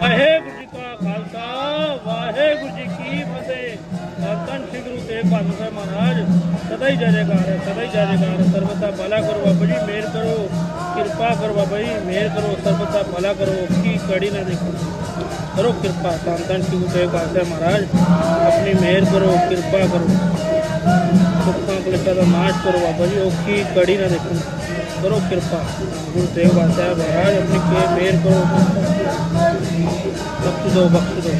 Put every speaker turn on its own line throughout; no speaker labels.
ਵਾਹਿਗੁਰੂ ਜੀ ਕਾ ਖਾਲਸਾ, ਵਾਹਿਗੁਰੂ ਜੀ ਕੀ ਫਤਿਹ। ਧੰਨ ਸ੍ਰੀ ਗੁਰੂ ਤੇਗ ਬਹਾਦਰ ਸਾਹਿਬ ਮਹਾਰਾਜ, ਸਦਾ ਹੀ ਜੈ ਜੈਕਾਰ ਹੈ, ਸਦਾ ਹੀ ਜੈ ਜੈਕਾਰ ਹੈ। ਸਰਬਤ ਭਲਾ ਕਰੋ ਬਾਬਾ ਜੀ, ਮਿਹਰ ਕਰੋ, ਕਿਰਪਾ ਕਰੋ ਬਾਬਾ ਜੀ, ਮਿਹਰ ਕਰੋ, ਸਰਬਤ ਦਾ ਭਲਾ ਕਰੋ। ਕੀ ਕੜੀ ਨਾ ਦੇਖੋ। ਕਰੋ ਕਿਰਪਾ ਧੰਨ ਧੰਨ ਸ੍ਰੀ ਗੁਰੂ ਤੇਗ ਬਹਾਦਰ ਸਾਹਿਬ ਮਹਾਰਾਜ, ਆਪਣੀ ਮਿਹਰ ਕਰੋ, ਕਿਰਪਾ ਕਰੋ। ਸੁੱਖਾਂ ਕਲੇਸ਼ਾਂ ਦਾ ਨਾਸ਼ ਕਰੋ ਬਾਬਾ ਜੀ ਔਖੀ ਕੜੀ ਨਾ ਦੇਖੋ। ਕਰੋ ਕਿਰਪਾ। ਗੁਰੂ ਤੇਗ ਬਹਾਦਰ ਸਾਹਿਬ ਮਹਾਰਾਜ ਆਪਣੀ ਕੇ ਮਿਹਰ ਕਰੋ ਬਖਸ਼ ਦੋ ਬਖਸ਼ ਦੋ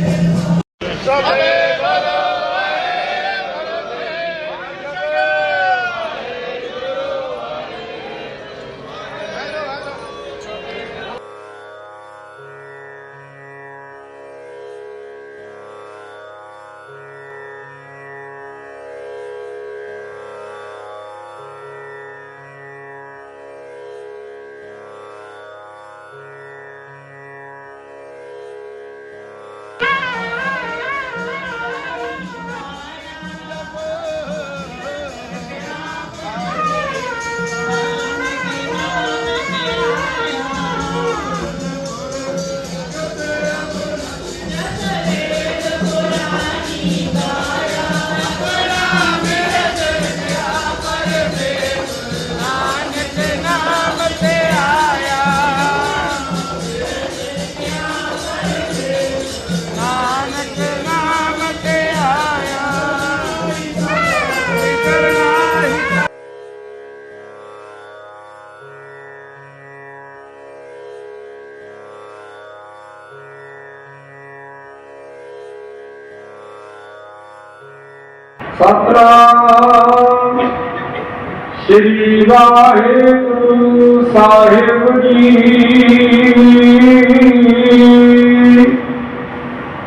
ਸਤਨਾਮ। ਸ੍ਰੀ ਵਾਹਿਗੁਰੂ ਸਾਹਿਬ ਜੀ।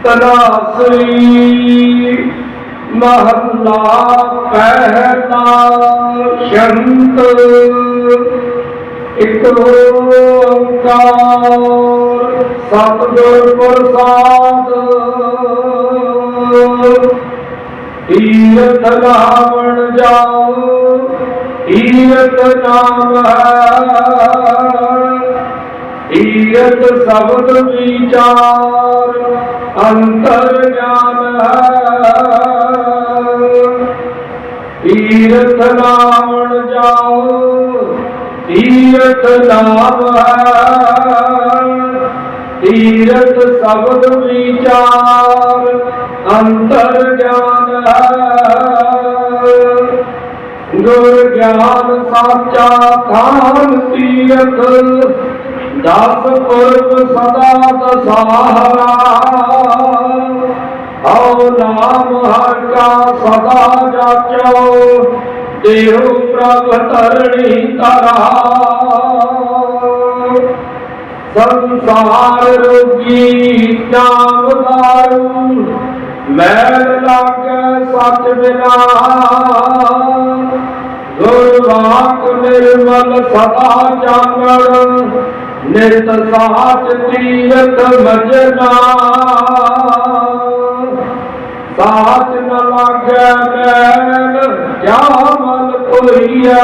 ਤਨਾਸਰੀ ਮਹੱਲਾ ਪਹਿਲਾ ਸ਼ੰਤ। ਇਕ ਓੰਕਾਰ। ਸਤਿਗੁਰ ਪ੍ਰਸਾਦ। ਤੀਰਥ ਨਾਮਣ ਜਾਓ, ਤੀਰਥ ਨਾਮ ਹੈ। ਤੀਰਥ ਸ਼ਬਦ ਵਿਚਾਰ ਅੰਤਰ ਗਿਆਨ ਹੈ। ਤੀਰਥ ਨਾਮਣ ਜਾਓ, ਤੀਰਥ ਨਾਮ ਹੈ। ਤੀਰਥ ਸ਼ਬਦ ਵਿਚਾਰ ਅੰਤਰ ਗਿਆਨ ਹੈ। ਗੁਰ ਗਿਆਨ ਸਾਚਾ ਖਾਨ ਤੀਰਥ। ਦਸ ਪੁਰਬ ਸਦਾ ਦਸਾਹਰਾ। ਹਉ ਨਾਮ ਹਰ ਕਾ ਸਦਾ ਜਾਚੋ। ਦੇਹੁ ਪ੍ਰਭ ਧਰਣੀ ਤਰਾ ਸੰਸਾਰ ਰੋਗੀ ਨਾਮ ਦਾਰੂ ਮੈਲ ਲਾਗੇ ਸੱਚ ਬਿਨਾ। ਗੁਰਵਾਕ ਨਿਰਮਲ ਸਦਾ ਜਾਗਣ ਨਿਤ ਸਾਚ ਤੀਰਥ ਮਜਨਾ। ਸਾਚ ਨ ਲਾਗੇ ਮੈਲ ਕਿਆ ਮਨ ਕੋਈਆ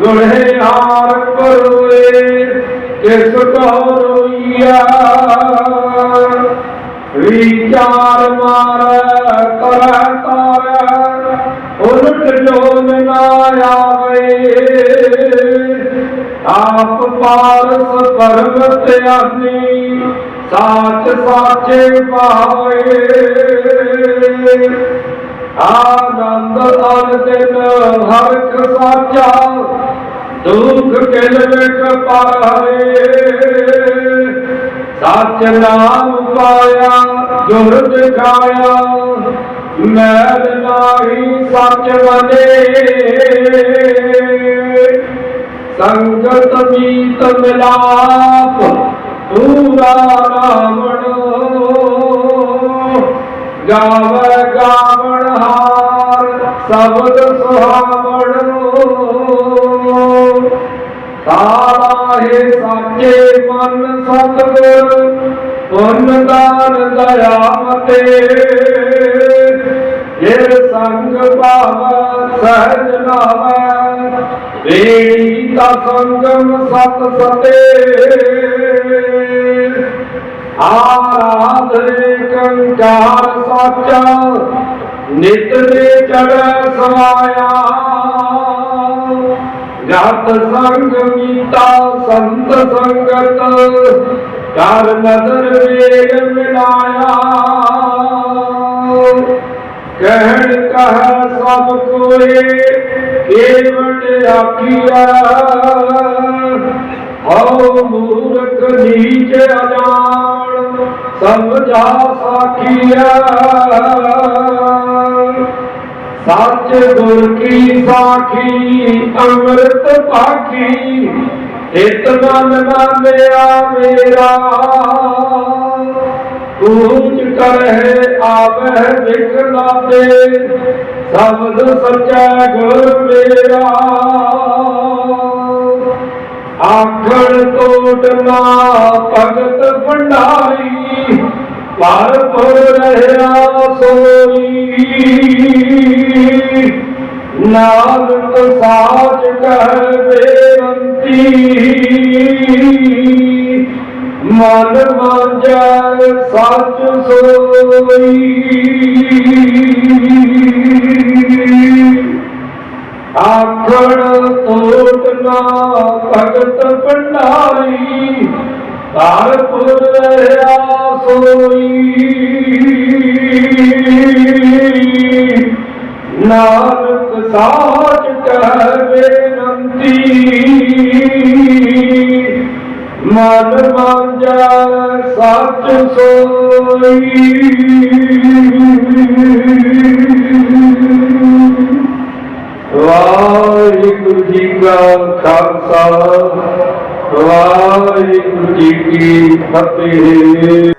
ਗੁੜੇ ਹਾਰ ਕਰੋਏ ਕਿਸ ਕੋ ਰੋਈਆ ਵਿਚਾਰ ਮਾਰ ਕਰੈ ਤਾਰੈ, ਉਲਟ ਜੋ ਨਾ ਆਵੇ ਆਪ ਪਾਰਸ ਪਰਮਤ ਆਨੀ ਸਾਚ ਸਾਚੇ ਪਾਵੇ ਆਨੰਦ ਅਨ ਦਿਨ ਹਰਖ ਸਾਚਾ, ਦੁਖ ਕਿਲ ਵਿਖ ਪਰ ਹਰੇ। ਸੱਚ ਨਾਮ ਪਾਇਆ ਗੁਰ ਦਿਖਾਇਆ ਮੈਲ ਨਾਹੀ ਸੱਚ ਬਨੇ ਸੰਗਤ ਮੀਤ ਮਿਲਾਪ, ਪੂਰਾ ਰਾਵਣ। ਗਾਵੇ ਗਾਵਣ ਹਾਰ, ਸ਼ਬਦ ਸੁਹਾਵਣ। ਸਾਰਾ ਹੈ ਸਾਚੇ ਮਨ ਸਤਿਗੁਰ, ਪੁੰਨ ਦਾਨ ਦਇਆ ਮਤੇ। ਜਿਰ ਸੰਗ ਭਾਵ, ਸਹਿਜ ਨਾਵੈ ਵੇੜੀ ਤਾ ਸੰਗਮ ਸਤ ਸਤੇ। ਆਰਾਧੇ ਕੰਕਾਰ ਸਾਚਾ, ਨਿਤ ਦੇ ਚੜ ਸਵਾਇਆ ਜਤ ਸੰਗ ਮੀਤਾ ਸੰਤ ਸੰਗਤ ਕਰ ਨਦਰ ਵੇਗ ਮਿਲਾਇਆ। ਕਹਿਣ ਕਹ ਸਭ ਕੋਏ ਕੇਵਟ ਆਖੀਆ ਹਉ ਮੂਰਖ ਨੀਚ ਅਜਾਣ ਸਮਝਾ ਸਾਖੀਆ ਸੱਚ ਗੁਰ ਕੀ ਸਾਖੀ, ਅੰਮ੍ਰਿਤ ਪਾਖੀ ਇਤ ਮਨ ਨਾਮਿਆ ਮੇਰਾ। ਕੂਚ ਕਰਹਿ ਆਵਹਿ ਵਿਖਲਾਤੇ ਸਬਦ ਸੱਚਾ ਗੁਰ ਮੇਰਾ। ਆਖਣ ਤੋਟਨਾ ਭਗਤ ਭੰਡਾਰੀ ਪਰ ਰਹਿਆ ਸੋਈ। ਨਾਨਕ ਸਾਚ ਕਹਿ ਬੇਨੰਤੀ ਮਨ ਮਾਂਜੈ ਸੱਚ ਸੋਈ। ਆਖਣ ਤੋਟ ਨਾ ਭਗਤ ਭੰਡਾਰੀ। ਤਾਰਪੁਰ ਰਹਾ ਸੋਈ ਨਾਨਕ ਸਾਚ ਕਹਿ ਬੇਨੰਤੀ ਮਨ ਮਾਂਜੈ ਸੱਚ ਸੋਈ। ਵਾਹਿਗੁਰੂ ਜੀ ਕਾ ਖਾਲਸਾ। ਵਾਹਿਗੁਰੂ ਜੀ ਕੀ ਫਤਿਹ